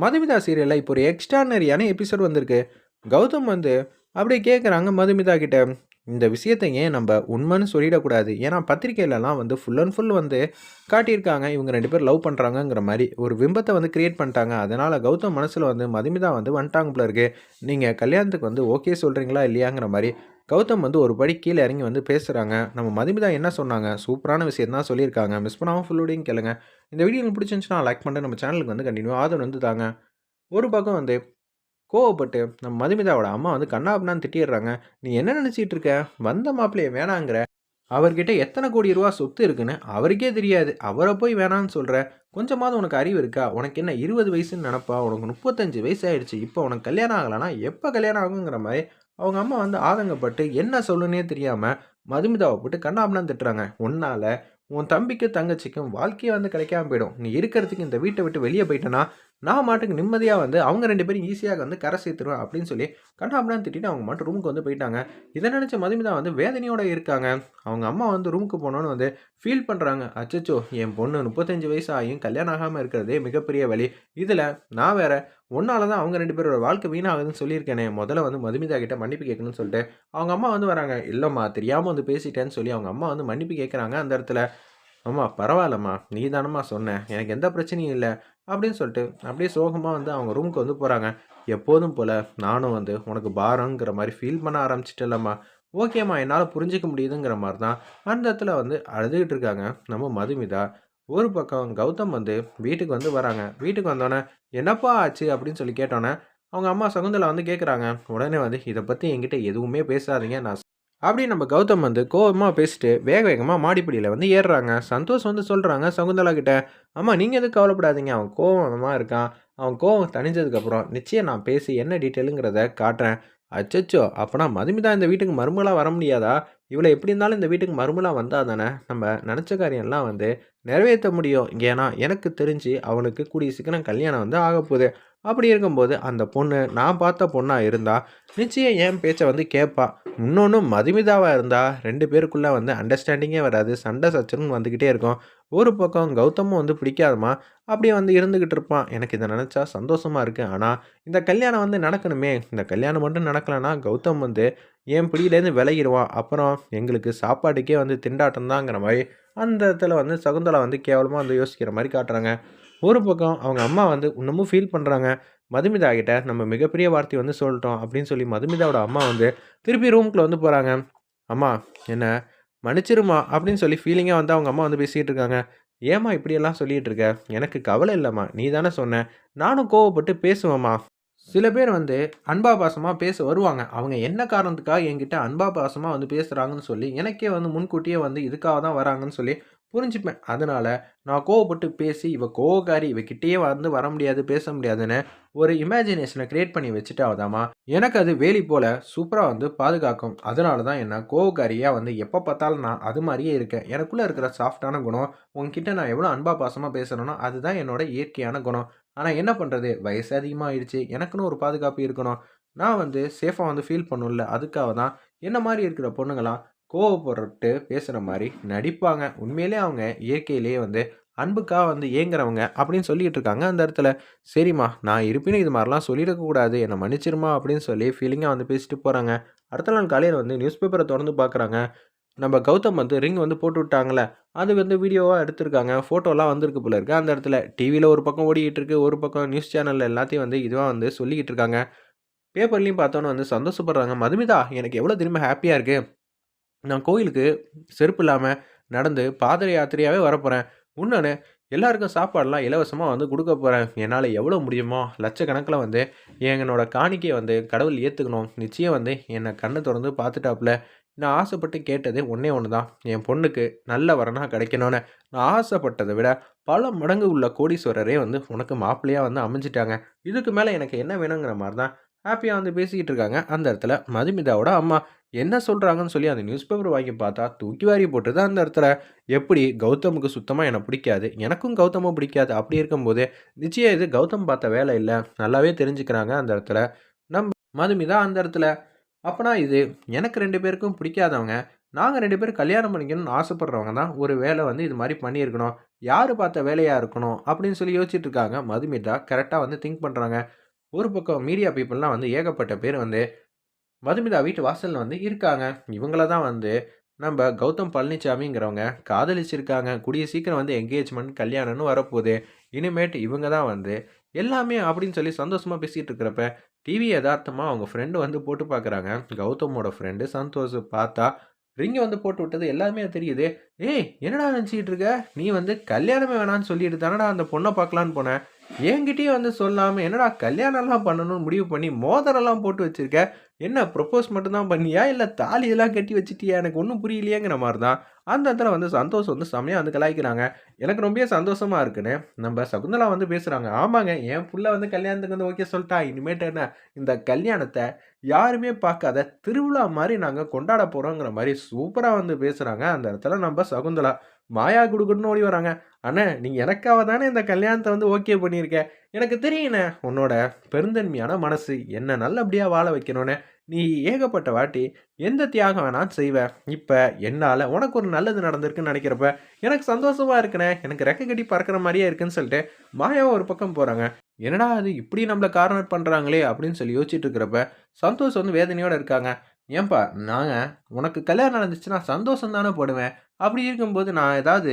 மதுமிதா சீரியலில் இப்போ ஒரு எக்ஸ்ட்ரானரியான எபிசோட் வந்திருக்கு. கௌதம் வந்து அப்படியே கேட்குறாங்க மதுமிதா கிட்ட. இந்த விஷயத்தை ஏன் நம்ம உண்மைன்னு சொல்லிடக்கூடாது? ஏன்னா பத்திரிக்கையிலலாம் வந்து ஃபுல் அண்ட் ஃபுல் வந்து காட்டியிருக்காங்க. இவங்க ரெண்டு பேர் லவ் பண்ணுறாங்கங்கிற மாதிரி. ஒரு விம்பத்தை வந்து கிரியேட் பண்ணிட்டாங்க. அதனால் கௌதம் மனசில் வந்து மதுமிதா வந்து வந்துட்டாங்க போல இருக்கு. நீங்கள் கல்யாணத்துக்கு வந்து ஓகே சொல்கிறீங்களா இல்லையாங்கிற மாதிரி கௌதம் வந்து ஒரு படி கீழே இறங்கி வந்து பேசுகிறாங்க நம்ம மதுமிதா என்ன சொன்னாங்க? சூப்பரான விஷயம் தான் சொல்லியிருக்காங்க. மிஸ் பண்ணாமல் ஃபுல்லோடையும் கேளுங்க. இந்த வீடியோ உங்களுக்கு பிடிச்சிருந்துச்சுன்னா லைக் பண்ணிட்டு நம்ம சேனலுக்கு வந்து கண்டினியூ ஆதரவு வந்து தாங்க. ஒரு பக்கம் வந்து கோவப்பட்டு நம்ம மதுமிதாவோட அம்மா வந்து கண்ணாப்னான்னு திட்டிடுறாங்க. நீ என்ன நினச்சிட்டு இருக்க? வந்த மாப்பிள்ளைய வேணாங்கிற. அவர்கிட்ட எத்தனை கோடி ரூபா சொத்து இருக்குன்னு அவருக்கே தெரியாது. அவரை போய் வேணான்னு சொல்கிற கொஞ்சமாவது உனக்கு அறிவு இருக்கா? உனக்கு என்ன இருபது வயசுன்னு நினப்பா? உனக்கு முப்பத்தஞ்சு வயசு ஆயிடுச்சு. இப்போ உனக்கு கல்யாணம் ஆகலைன்னா எப்போ கல்யாணம் ஆகுங்கிற மாதிரி அவங்க அம்மா வந்து ஆதங்கப்பட்டு என்ன சொல்லுன்னே தெரியாமல் மதுமிதாவை போட்டு கண்ணாபின்னான்னு திட்டுறாங்க. உன்னால் உன் தம்பிக்கும் தங்கச்சிக்கும் வாழ்க்கையே வந்து கிடைக்காம போயிடும். நீ இருக்கிறதுக்கு இந்த வீட்டை விட்டு வெளியே போயிட்டேன்னா நான் மாட்டுக்கு நிம்மதியாக வந்து அவங்க ரெண்டு பேரும் ஈஸியாக வந்து கரை சேர்த்துருவேன் அப்படின்னு சொல்லி கண்ணாமலாம் திட்டிட்டு அவங்க மட்டும் ரூமுக்கு வந்து போயிட்டாங்க. இதை நினச்ச மதுமிதா வந்து வேதனையோட இருக்காங்க. அவங்க அம்மா வந்து ரூமுக்கு போனோன்னு வந்து ஃபீல் பண்ணுறாங்க அச்சச்சோ என் பொண்ணு முப்பத்தஞ்சு வயசு ஆகியும் கல்யாணம் ஆகாமல் இருக்கிறதே மிகப்பெரிய வழி. இதில் நான் வேற ஒன்னால தான் அவங்க ரெண்டு பேரோட வாழ்க்கை வீணாகுதுன்னு சொல்லியிருக்கேனே. முதல்ல வந்து மதுமிதா கிட்ட மன்னிப்பு கேட்கணும்னு சொல்லிட்டு அவங்க அம்மா வந்து வராங்க. இல்லைம்மா தெரியாமல் வந்து பேசிட்டேன்னு சொல்லி அவங்க அம்மா வந்து மன்னிப்பு கேட்குறாங்க அந்த இடத்துல. அம்மா பரவாயில்லம்மா. நீ தானம்மா சொன்ன. எனக்கு எந்த பிரச்சனையும் இல்லை. அப்படின்னு சொல்லிட்டு அப்படியே சோகமாக வந்து அவங்க ரூமுக்கு வந்து போகிறாங்க எப்போதும் போல் நானும் வந்து உனக்கு பாரங்கிற மாதிரி ஃபீல் பண்ண ஆரம்பிச்சிட்டலம்மா ஓகேம்மா என்னால் புரிஞ்சிக்க முடியுதுங்கிற மாதிரி தான் அந்த இடத்துல வந்து அழுதுகிட்டு இருக்காங்க நம்ம மதுமிதா. ஒரு பக்கம் கௌதம் வந்து வீட்டுக்கு வந்து வராங்க. வீட்டுக்கு வந்தோடனே என்னப்பா ஆச்சு? அப்படின்னு சொல்லி கேட்டோன்னே அவங்க அம்மா சகுந்தலா வந்து கேட்குறாங்க உடனே வந்து இதை பற்றி என்கிட்ட எதுவுமே பேசாதீங்க. நான் அப்படி நம்ம கௌதம் வந்து கோபமாக பேசிட்டு வேக வேகமாக மாடிப்படியில் வந்து ஏறுறாங்க. சந்தோஷ் வந்து சொல்கிறாங்க சகுந்தலா கிட்ட ஆமாம் நீங்கள் எதுவும் கவலைப்படாதீங்க. அவன் கோபமாக இருக்கான். அவன் கோவம் தணிஞ்சதுக்கப்புறம் நிச்சயம் நான் பேசி என்ன டீட்டெயிலுங்கிறத காட்டுறேன். அச்சச்சோ அப்போனா மதுமிதா இந்த வீட்டுக்கு மருமலாக வர முடியாதா? இவ்வளோ எப்படி இருந்தாலும் இந்த வீட்டுக்கு மருமலாக வந்தால் தானே? நம்ம நினச்ச காரியம்லாம் வந்து நிறைவேற்ற முடியும். ஏன்னா எனக்கு தெரிஞ்சு அவனுக்கு கூடிய சீக்கிரம் கல்யாணம் வந்து ஆகப்போகுது. அப்படி இருக்கும்போது அந்த பொண்ணு நான் பார்த்த பொண்ணாக இருந்தால் நிச்சயம் என் பேச்சை வந்து கேட்பா இன்னொன்று மதுமிதாவாக இருந்தால் ரெண்டு பேருக்குள்ளே வந்து அண்டர்ஸ்டாண்டிங்கே வராது சண்டை சச்சரும் வந்துக்கிட்டே இருக்கும். ஒரு பக்கம் கௌதமும் வந்து பிடிக்காதமா அப்படியே வந்து இருந்துக்கிட்டு இருப்பான். எனக்கு இதை நினச்சா சந்தோஷமாக இருக்குது ஆனால் இந்த கல்யாணம் வந்து நடக்கணுமே. இந்த கல்யாணம் மட்டும் நடக்கலைன்னா கௌதம் வந்து என் பிடியிலேருந்து விலகிடுவான் அப்புறம் எங்களுக்கு சாப்பாட்டுக்கே வந்து திண்டாட்டம் தாங்கிற மாதிரி அந்த இடத்துல வந்து சகுந்தலா வந்து கேவலமாக வந்து யோசிக்கிற மாதிரி காட்டுறாங்க. ஒரு பக்கம் அவங்க அம்மா வந்து இன்னமும் ஃபீல் பண்ணுறாங்க மதுமிதா கிட்ட நம்ம மிகப்பெரிய வார்த்தை வந்து சொல்லிட்டோம் அப்படின்னு சொல்லி மதுமிதாவோட அம்மா வந்து திருப்பி ரூம்குள்ளே வந்து போகிறாங்க அம்மா என்ன? மன்னிச்சிருமா? அப்படின்னு சொல்லி ஃபீலிங்காக வந்து அவங்க அம்மா வந்து பேசிகிட்டு இருக்காங்க. ஏம்மா இப்படியெல்லாம் சொல்லிகிட்டு இருக்க? எனக்கு கவலை இல்லைம்மா. நீ தானே சொன்ன. நானும் கோவப்பட்டு பேசுவேம்மா. சில பேர் வந்து அன்பா பாசமாக பேச வருவாங்க. அவங்க என்ன காரணத்துக்காக என்கிட்ட அன்பா பாசமாக வந்து பேசுகிறாங்கன்னு சொல்லி எனக்கே வந்து முன்கூட்டியே வந்து இதுக்காக தான் வராங்கன்னு சொல்லி புரிஞ்சுப்பேன். அதனால் நான் கோவப்பட்டு பேசி இவ கோவக்காரி இவகிட்டயே வந்து வர முடியாது பேச முடியாதுன்னு ஒரு இமேஜினேஷனை க்ரியேட் பண்ணி வச்சுட்டாவதாமா எனக்கு அது வேலி போல் சூப்பராக வந்து பாதுகாக்கும். அதனால தான் என்ன கோவக்காரியாக வந்து எப்போ பார்த்தாலும் நான் அது மாதிரியே இருக்கேன். எனக்குள்ளே இருக்கிற சாஃப்டான குணம் உங்ககிட்ட நான் எவ்வளோ அன்பா பாசமாக பேசுகிறேனோ அதுதான் என்னோட இயற்கையான குணம். ஆனால் என்ன பண்ணுறது வயசு அதிகமாக ஆயிடுச்சு எனக்குன்னு ஒரு பாதுகாப்பு இருக்கணும். நான் வந்து சேஃபாக வந்து ஃபீல் பண்ணும்ல அதுக்காக தான் என்ன மாதிரி இருக்கிற பொண்ணுங்களாம் கோவப்பட்டு பேசுகிற மாதிரி நடிப்பாங்க. உண்மையிலே அவங்க இயற்கையிலேயே வந்து அன்புக்காக வந்து ஏங்குறவங்க அப்படின்னு சொல்லிட்டு இருக்காங்க. அந்த இடத்துல சரிம்மா நான் இருப்பினும் இது மாதிரிலாம் சொல்லிடக்கூடாது என்னை மன்னிச்சிருமா? அப்படின்னு சொல்லி ஃபீலிங்காக வந்து பேசிட்டு போகிறாங்க அடுத்த நாள் காலையில் வந்து நியூஸ் பேப்பரை திறந்து பார்க்குறாங்க நம்ம கௌதம் வந்து ரிங் வந்து போட்டு விட்டாங்களே அது வந்து வீடியோவாக எடுத்திருக்காங்க. ஃபோட்டோலாம் வந்திருக்கு போல இருக்குது அந்த இடத்துல டிவியில் ஒரு பக்கம் ஓடிக்கிட்டு இருக்கு ஒரு பக்கம் நியூஸ் சேனலில் எல்லாத்தையும் வந்து இதுவாக வந்து சொல்லிக்கிட்டு இருக்காங்க. பேப்பர்லேயும் பார்த்தோன்னு வந்து சந்தோஷப்படுறாங்க. மதுமிதா எனக்கு எவ்வளோ திரும்ப ஹாப்பியாக இருக்குது நான் கோயிலுக்கு செருப்பு இல்லாமல் நடந்து பாத யாத்திரையாகவே வரப்போகிறேன் இன்னொன்று எல்லாருக்கும் சாப்பாடெலாம் இலவசமாக வந்து கொடுக்க போகிறேன் என்னால் எவ்வளோ முடியுமோ லட்சக்கணக்கில் வந்து என்னோட காணிக்கையை வந்து கடவுள் ஏற்றுக்கணும் நிச்சயம் வந்து என்னை கண்ணை திறந்து பார்த்துட்டாப்புல. நான் ஆசைப்பட்டு கேட்டது ஒன்றே ஒன்று தான் என் பொண்ணுக்கு நல்ல வரனாக கிடைக்கணும்னு நான் ஆசைப்பட்டதை விட பல மடங்கு உள்ள கோடீஸ்வரரே வந்து உனக்கு மாப்பிள்ளையாக வந்து அமைஞ்சிட்டாங்க. இதுக்கு மேலே எனக்கு என்ன வேணுங்கிற மாதிரி தான் ஹாப்பியாக வந்து பேசிக்கிட்டு இருக்காங்க. அந்த இடத்துல மதுமிதாவோட அம்மா என்ன சொல்கிறாங்கன்னு சொல்லி அந்த நியூஸ் பேப்பர் வாங்கி பார்த்தா தூக்கி வாரி போட்டுது அந்த இடத்துல. எப்படி? கௌதமுக்கு சுத்தமாக என்னை பிடிக்காது. எனக்கும் கௌதமும் பிடிக்காது. அப்படி இருக்கும்போது நிச்சயம் இது கௌதம் பார்த்த வேலை இல்லை. நல்லாவே தெரிஞ்சுக்கிறாங்க அந்த இடத்துல. நம் மதுமிதா அந்த இடத்துல. அப்போனா இது எனக்கு ரெண்டு பேருக்கும் பிடிக்காதவங்க. நாங்கள் ரெண்டு பேரும் கல்யாணம் பண்ணிக்கணும்னு ஆசைப்படுறவங்க தான். ஒரு வேலை வந்து இது மாதிரி பண்ணியிருக்கணும். யார் பார்த்த வேலையாக இருக்கணும்? அப்படின்னு சொல்லி யோசிச்சுட்டு இருக்காங்க. மதுமிதா கரெக்டாக வந்து திங்க் பண்ணுறாங்க ஒரு பக்கம் மீடியா பீப்புளெலாம் வந்து ஏகப்பட்ட பேர் வந்து மதுமிதா வீட்டு வாசலில் வந்து இருக்காங்க. இவங்கள தான் வந்து நம்ம கௌதம் பழனிசாமிங்கிறவங்க காதலிச்சிருக்காங்க. கூடிய சீக்கிரம் வந்து என்கேஜ்மெண்ட் கல்யாணம்னு வரப்போகுது. இனிமேட்டு இவங்க தான் வந்து எல்லாமே அப்படின்னு சொல்லி சந்தோஷமாக பேசிகிட்டு இருக்கிறப்ப டிவி யதார்த்தமாக அவங்க ஃப்ரெண்டு வந்து போட்டு பார்க்குறாங்க கௌதமோட ஃப்ரெண்டு சந்தோஷ் பார்த்தா ரிங்கை வந்து போட்டு விட்டது. எல்லாமே தெரியுது. ஏய் என்னடா நினச்சிக்கிட்டு இருக்க? நீ வந்து கல்யாணமே வேணான்னு சொல்லிட்டு தானடா அந்த பொண்ணை பார்க்கலான்னு போனேன் என்கிட்டயும் வந்து சொல்லாமல் என்னடா கல்யாணம்லாம் பண்ணணும்னு முடிவு பண்ணி மோதிரம்லாம் போட்டு வச்சுருக்க? என்ன ப்ரொப்போஸ் மட்டும்தான் பண்ணியா? இல்லை தாலியெல்லாம் கட்டி வச்சுட்டியா? எனக்கு ஒன்றும் புரியலையேங்கிற மாதிரி தான் அந்த இடத்துல வந்து சந்தோஷம் வந்து செம்மையாக வந்து கலாய்க்கிறாங்க. எனக்கு ரொம்ப சந்தோஷமாக இருக்குன்னு நம்ம சகுந்தலா வந்து பேசுகிறாங்க ஆமாங்க என் புள்ள வந்து கல்யாணத்துக்கு வந்து ஓகே சொல்லிட்டா. இனிமேட்டு என்ன? இந்த கல்யாணத்தை யாருமே பார்க்காத திருவிழா மாதிரி நாங்கள் கொண்டாட போகிறோங்கிற மாதிரி சூப்பராக வந்து பேசுகிறாங்க அந்த இடத்துல நம்ம சகுந்தலா. மாயா குடுக்குன்னு ஓடி வராங்க. அண்ணே நீங்கள் எனக்காக தானே இந்த கல்யாணத்தை வந்து ஓகே பண்ணியிருக்க? எனக்கு தெரியுண்ணே உன்னோட பெருந்தன்மையான மனசு என்ன நல்லபடியாக வாழ வைக்கணும்னு. நீ ஏகப்பட்ட வாட்டி எந்த தியாகம் வேணாலும் செய்வ. இப்போ என்னால் உனக்கு ஒரு நல்லது நடந்திருக்குன்னு நினைக்கிறப்ப எனக்கு சந்தோஷமாக இருக்குண்ணே. எனக்கு ரெக்க கட்டி பறக்கிற மாதிரியே இருக்குன்னு சொல்லிட்டு மாயாவை ஒரு பக்கம் போகிறாங்க என்னடா அது இப்படி நம்மளை கார்னர் பண்ணுறாங்களே அப்படின்னு சொல்லி யோசிச்சுட்டு இருக்கிறப்ப சந்தோஷ் வந்து வேதனையோடு இருக்காங்க. ஏன்பா நாங்கள் உனக்கு கல்யாணம் நடந்துச்சுன்னா சந்தோஷம் தானே போடுவேன். அப்படி இருக்கும்போது நான் ஏதாவது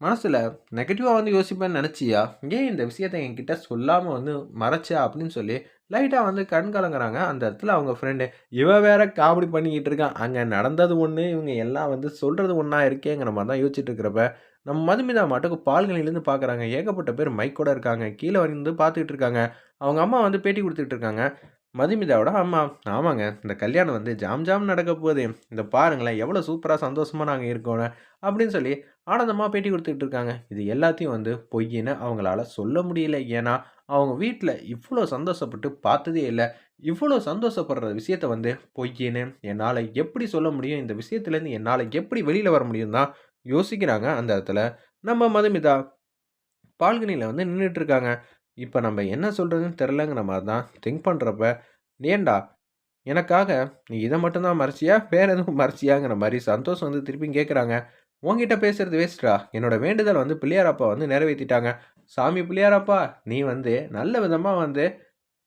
மனசில் நெகட்டிவாக வந்து யோசிப்பேன்னு நினச்சியா? ஏன் இந்த விஷயத்தை என்கிட்ட சொல்லாமல் வந்து மறைச்சா அப்படின்னு சொல்லி லைட்டாக வந்து கண் கலங்குறாங்க. அந்த இடத்துல அவங்க ஃப்ரெண்டு இவன் வேற காமெடி பண்ணிக்கிட்டு இருக்கான் அங்கே நடந்தது ஒன்று இவங்க எல்லாம் வந்து சொல்கிறது ஒன்றா இருக்கேங்கிற மாதிரி தான் யோசிச்சுட்டு இருக்கிறப்ப நம்ம மதுமிதா மாட்டுக்கு பால்கனிலேருந்து பார்க்குறாங்க ஏகப்பட்ட பேர் மைக்கோட இருக்காங்க. கீழே வந்து பார்த்துக்கிட்டு இருக்காங்க. அவங்க அம்மா வந்து பேட்டி கொடுத்துட்டு இருக்காங்க. மதுமிதாவோட அம்மா. ஆமாங்க. இந்த கல்யாணம் வந்து ஜாம் ஜாம் நடக்க போகுது. இந்த பாருங்களேன் எவ்வளோ சூப்பராக சந்தோஷமாக நாங்கள் இருக்கோம் அப்படின்னு சொல்லி ஆனந்தமாக பேட்டி கொடுத்துக்கிட்டு இருக்காங்க. இது எல்லாத்தையும் வந்து பொய்யின்னு அவங்களால சொல்ல முடியல. ஏன்னா அவங்க வீட்டில் இவ்வளோ சந்தோஷப்பட்டு பார்த்ததே இல்லை. இவ்வளோ சந்தோஷப்படுற விஷயத்த வந்து பொய்யின்னு என்னால் எப்படி சொல்ல முடியும்? இந்த விஷயத்துலேருந்து என்னால் எப்படி வெளியில் வர முடியும் தான் யோசிக்கிறாங்க. அந்த இடத்துல நம்ம மதுமிதா பால்கனியில் வந்து நின்றுட்டு இருக்காங்க. இப்போ நம்ம என்ன சொல்கிறதுன்னு தெரிலங்கிற மாதிரி தான் திங்க் பண்ணுறப்ப ஏண்டா எனக்காக நீ இதை மட்டும்தான் மறைச்சியா? வேறு எதுவும் மறைச்சியாங்கிற மாதிரி சந்தோஷம் வந்து திருப்பி கேட்குறாங்க உங்ககிட்ட பேசுகிறது வேஸ்ட்ரா என்னோட வேண்டுதல் வந்து பிள்ளையாரப்பா வந்து நிறைவேற்றிட்டாங்க சாமி பிள்ளையாரப்பா நீ வந்து நல்ல விதமாக வந்து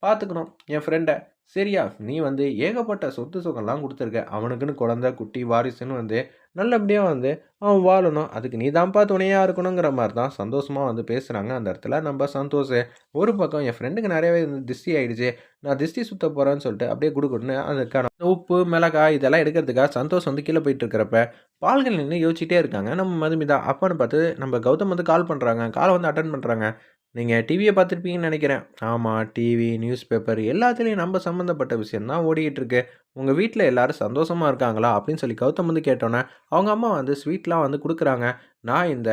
பார்த்துக்கணும் என் ஃப்ரெண்டை சரியா நீ வந்து ஏகப்பட்ட சொத்து சுகம்லாம் கொடுத்துருக்க. அவனுக்குன்னு குழந்த குட்டி வாரிசுன்னு வந்து நல்லபடியாக வந்து அவன் வாழணும். அதுக்கு நீ தான்ப்பா துணையாக இருக்கணுங்கிற மாதிரி தான் சந்தோஷமாக வந்து பேசுகிறாங்க அந்த இடத்துல. நம்ம சந்தோஷ் ஒரு பக்கம் என் ஃப்ரெண்டுக்கு நிறையவே வந்து திஷ்டி ஆகிடுச்சு நான் திஷ்டி சுற்ற போகிறேன்னு சொல்லிட்டு அப்படியே கொடுக்கணுன்னு அதுக்கான உப்பு மிளகாய் இதெல்லாம் எடுக்கிறதுக்காக சந்தோஷ் வந்து கீழே போயிட்டு இருக்கிறப்ப பால்கள் நின்று யோசிச்சிட்டே இருக்காங்க. நம்ம மதுமிதா அப்பன்னு பார்த்து நம்ம கௌதம் வந்து கால் பண்ணுறாங்க காலை வந்து அட்டன் பண்ணுறாங்க நீங்கள் டிவியை பார்த்துருப்பீங்கன்னு நினைக்கிறேன். ஆமாம் டிவி நியூஸ் பேப்பர் எல்லாத்துலேயும் நம்ம சம்மந்தப்பட்ட விஷயந்தான் ஓடிக்கிட்டுருக்கு. உங்கள் வீட்டில் எல்லோரும் சந்தோஷமாக இருக்காங்களா? அப்படின்னு சொல்லி கௌதம் வந்து கேட்டோன்னே அவங்க அம்மா வந்து ஸ்வீட்லாம் வந்து கொடுக்குறாங்க. நான் இந்த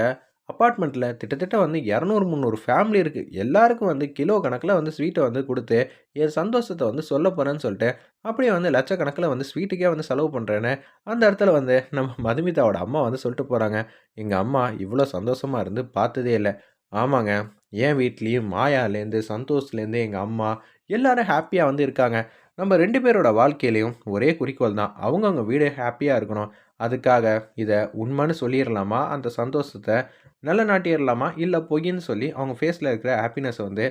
அப்பார்ட்மெண்ட்டில் கிட்டத்தட்ட வந்து இரநூறு முந்நூறு ஃபேமிலி இருக்குது எல்லாருக்கும் வந்து கிலோ கணக்கில் வந்து ஸ்வீட்டை வந்து கொடுத்து என் சந்தோஷத்தை வந்து சொல்ல போகிறேன்னு சொல்லிட்டு அப்படியே வந்து லட்சக்கணக்கில் வந்து ஸ்வீட்டுக்கே வந்து செலவு பண்ணுறேன்னு அந்த இடத்துல வந்து நம்ம மதுமிதாவோட அம்மா வந்து சொல்லிட்டு போகிறாங்க எங்கள் அம்மா இவ்வளோ சந்தோஷமாக இருந்து பார்த்ததே இல்லை. ஆமாங்க. என் வீட்லேயும் மாயாலேருந்து சந்தோஷ்லேருந்து எங்கள் அம்மா எல்லோரும் ஹாப்பியாக வந்து இருக்காங்க. நம்ம ரெண்டு பேரோட வாழ்க்கையிலையும் ஒரே குறிக்கோள் தான். அவங்கவுங்க வீடு ஹாப்பியாக இருக்கணும். அதுக்காக இதை உண்மைன்னு சொல்லிடலாமா அந்த சந்தோஷத்தை நல்ல நாட்டிடலாமா இல்லை பொய்ன்னு சொல்லி அவங்க ஃபேஸில் இருக்கிற ஹாப்பினஸை வந்து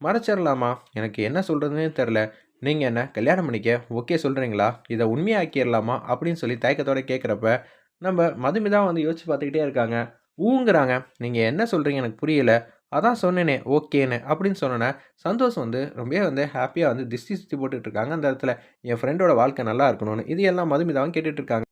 மறைச்சிடலாமா எனக்கு என்ன சொல்கிறதுனே தெரில நீங்கள் என்ன கல்யாணம் பண்ணிக்க? ஓகே சொல்கிறீங்களா இதை உண்மையாக்கிடலாமா அப்படின்னு சொல்லி தயக்கத்தோடு கேட்குறப்ப நம்ம மதுமிதான் வந்து யோசிச்சு பார்த்துக்கிட்டே இருக்காங்க. ஊங்குறாங்க. நீங்கள் என்ன சொல்கிறீங்க எனக்கு புரியல. அதான் சொன்னேனே ஓகேன்னு அப்படின்னு சொன்னேன் சந்தோஷம் வந்து ரொம்ப வந்து ஹாப்பியாக வந்து திஸ்தி சுற்றி போட்டுட்ருக்காங்க அந்த இடத்துல என் ஃப்ரெண்டோட வாழ்க்கை நல்லா இருக்கணும்னு இது எல்லாம் மதுமிதாவும் கேட்டுட்ருக்காங்க